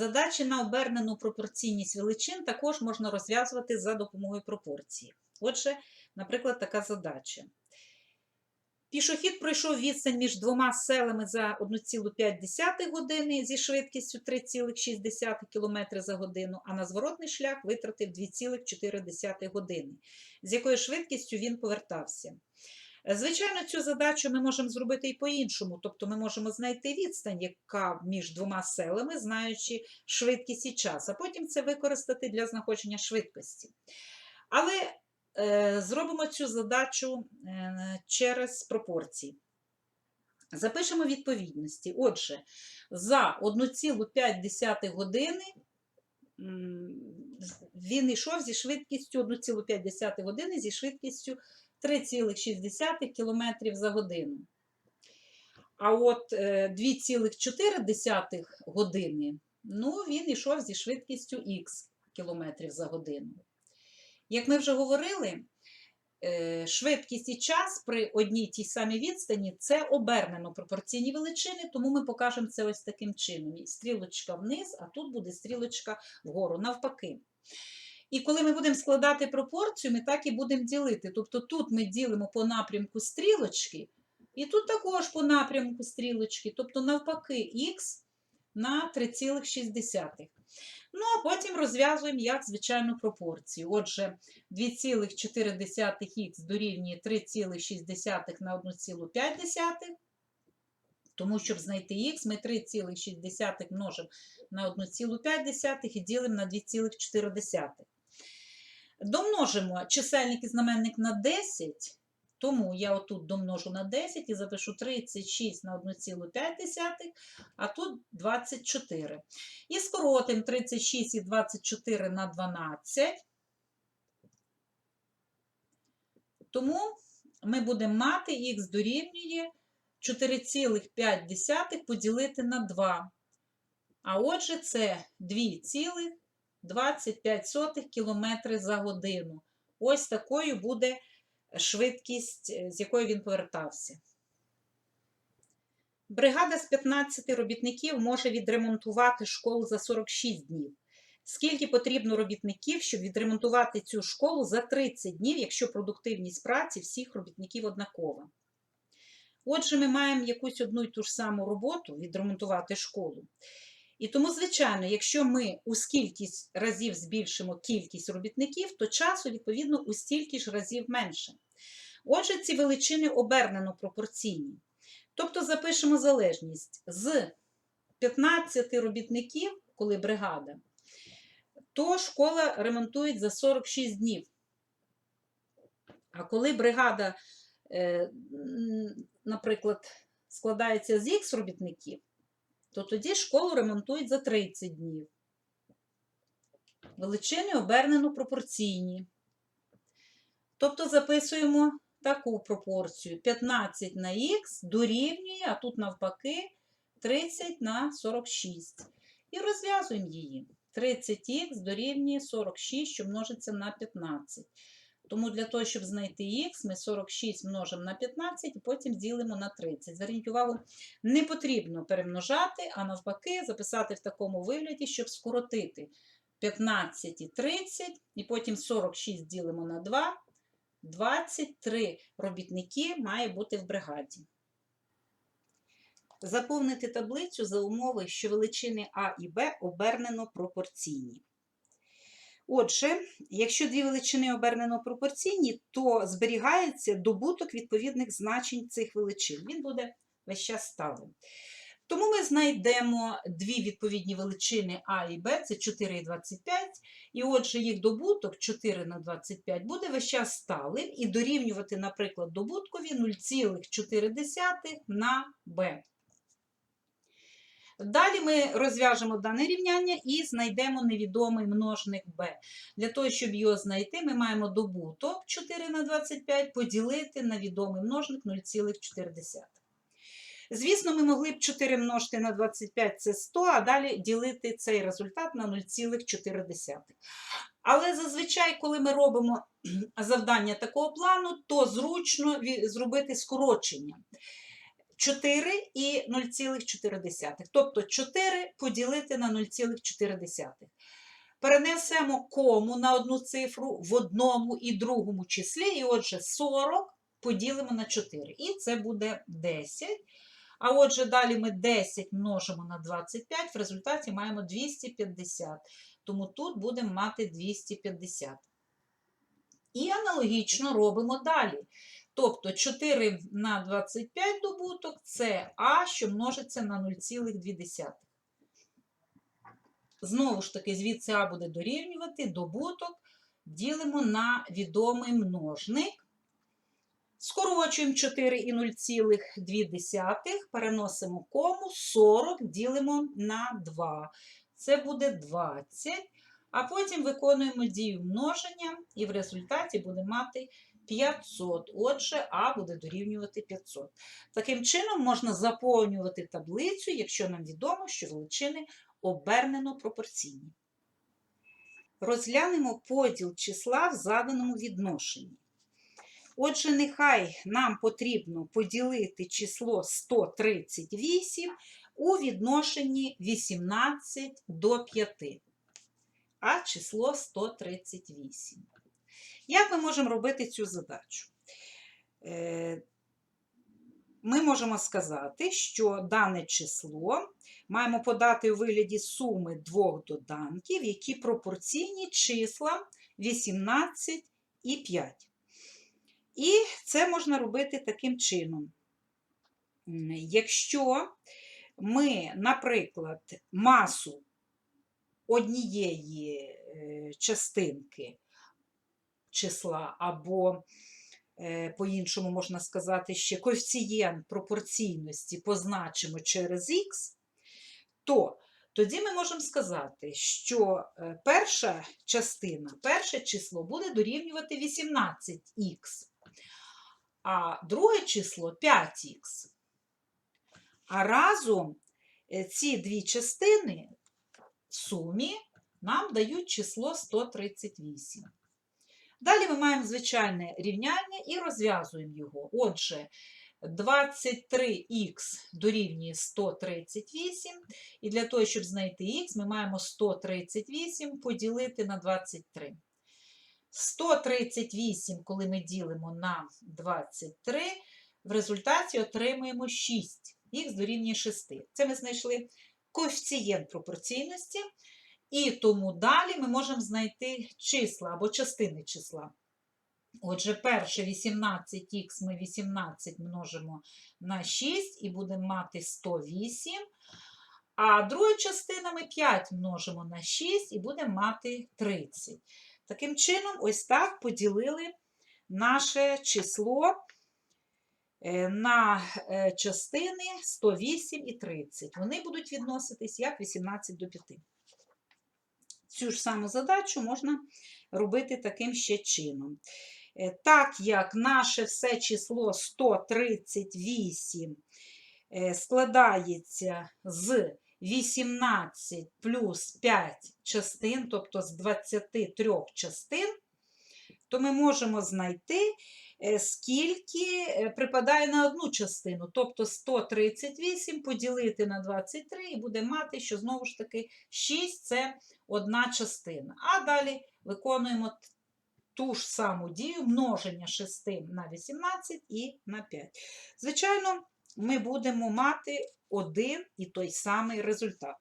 Задачі на обернену пропорційність величин також можна розв'язувати за допомогою пропорції. Отже, наприклад, така задача. Пішохід пройшов відстань між двома селами за 1,5 години зі швидкістю 3,6 км за годину, а на зворотний шлях витратив 2,4 години, з якою швидкістю він повертався. Звичайно, цю задачу ми можемо зробити і по-іншому, тобто ми можемо знайти відстань, яка між двома селами, знаючи швидкість і час, а потім це використати для знаходження швидкості. Але е, зробимо цю задачу е, через пропорції. Запишемо відповідності. Отже, за 1,5 години він йшов зі швидкістю 1,5 години зі швидкістю 3,6 км за годину. А от е, 2,4 години, ну, він йшов зі швидкістю х км за годину. Як ми вже говорили, е, швидкість і час при одній тій самій відстані це обернено пропорційні величини, тому ми покажемо це ось таким чином. Стрілочка вниз, а тут буде стрілочка вгору, навпаки. І коли ми будемо складати пропорцію, ми так і будемо ділити. Тобто тут ми ділимо по напрямку стрілочки, і тут також по напрямку стрілочки, тобто навпаки х на 3,6. Ну, а потім розв'язуємо як звичайну пропорцію. Отже, 2,4х дорівнює 3,6 на 1,5. Тому, щоб знайти х, ми 3,6 множимо на 1,5 і ділимо на 2,4. Домножимо чисельник і знаменник на 10, тому я отут домножу на 10 і запишу 36 на 1,5, а тут 24. І скоротимо 36 і 24 на 12. Тому ми будемо мати х дорівнює 4,5 поділити на 2. А отже, це 2,25 км за годину. Ось такою буде швидкість, е, з якою він повертався. Бригада з 15 робітників може відремонтувати школу за 46 днів. Скільки потрібно робітників, щоб відремонтувати цю школу за 30 днів, якщо продуктивність праці всіх робітників однакова? Отже, ми маємо якусь одну й ту ж саму роботу відремонтувати школу. І тому, звичайно, якщо ми у скількись разів збільшимо кількість робітників, то часу, відповідно, у стільки ж разів менше. Отже, ці величини обернено пропорційні. Тобто запишемо залежність з 15 робітників, коли бригада, то школа ремонтують за 46 днів. А коли бригада, е, наприклад, складається з х робітників, то тоді школу ремонтують за 30 днів. Величини обернено пропорційні. Тобто записуємо таку пропорцію: 15 на х дорівнює, а тут навпаки 30 на 46. І розв'язуємо її. 30х дорівнює 46, що множиться на 15. Тому для того, щоб знайти х, ми 46 множимо на 15 і потім ділимо на 30. Зверніть увагу, не потрібно перемножати, а навпаки, записати в такому вигляді, щоб скоротити 15 і 30, і потім 46 ділимо на 2. 23 робітники має бути в бригаді. Заповнити таблицю за умови, що величини А і Б обернено пропорційні. Отже, якщо дві величини обернено пропорційні, то зберігається добуток відповідних значень цих величин. Він буде весь час сталим. Тому ми знайдемо дві відповідні величини А і Б, це 4 і 25, і отже, їх добуток 4 на 25 буде весь час сталим і дорівнювати, наприклад, добуткові 0,4 на Б. Далі ми розв'яжемо дане рівняння і знайдемо невідомий множник b. Для того, щоб його знайти, ми маємо добуток 4 на 25 поділити на відомий множник 0,4. Звісно, ми могли б 4 множити на 25 це 100, а далі ділити цей результат на 0,4. Але зазвичай, коли ми робимо завдання такого плану, то зручно зробити скорочення. 4 і 0,4. Тобто 4 поділити на 0,4. Перенесемо кому на одну цифру в одному і другому числі, і отже 40 поділимо на 4. І це буде 10. А отже, далі ми 10 множимо на 25, в результаті маємо 250. Тому тут будемо мати 250. І аналогічно робимо далі. Тобто 4 на 25 добуток це А, що множиться на 0,2. Знову ж таки, звідси А буде дорівнювати добуток, ділимо на відомий множник. Скорочуємо 4 і 0,2, переносимо кому, 40 ділимо на 2. Це буде 20. А потім виконуємо дію множення, і в результаті буде мати 500. Отже, А буде дорівнювати 500. Таким чином можна заповнювати таблицю, якщо нам відомо, що величини обернено пропорційні. Розглянемо поділ числа в заданому відношенні. Отже, нехай нам потрібно поділити число 138 у відношенні 18 до 5, а число 138. Як ми можемо робити цю задачу? Е, Ми можемо сказати, що дане число маємо подати у вигляді суми двох доданків, які пропорційні числам 18 і 5. І це можна робити таким чином. Якщо ми, наприклад, масу однієї е, частинки числа, або, е, по-іншому можна сказати, ще коефіцієнт пропорційності позначимо через х, то тоді ми можемо сказати, що е, перша частина, перше число буде дорівнювати 18х, а друге число 5х. А разом е, ці дві частини в сумі нам дають число 138. Далі ми маємо звичайне рівняння і розв'язуємо його. Отже, 23х дорівнює 138, і для того, щоб знайти х, ми маємо 138 поділити на 23. 138, коли ми ділимо на 23, в результаті отримуємо 6. Х дорівнює 6. Це ми знайшли коефіцієнт пропорційності, і тому далі ми можемо знайти числа або частини числа. Отже, перше 18х ми 18 множимо на 6 і будемо мати 108. А друга частина ми 5 множимо на 6 і будемо мати 30. Таким чином, ось так поділили наше число е, на е, частини 108 і 30. Вони будуть відноситись як 18 до 5. Цю ж саму задачу можна робити таким ще чином. Е, Так як наше все число 138 е, складається з 18 плюс 5 частин, тобто з 23 частин, то ми можемо знайти, скільки е, припадає на одну частину. Тобто 138 поділити на 23 і буде мати, що знову ж таки 6 це одна частина. А далі виконуємо ту ж саму дію множення 6 на 18 і на 5. Звичайно, ми будемо мати один і той самий результат.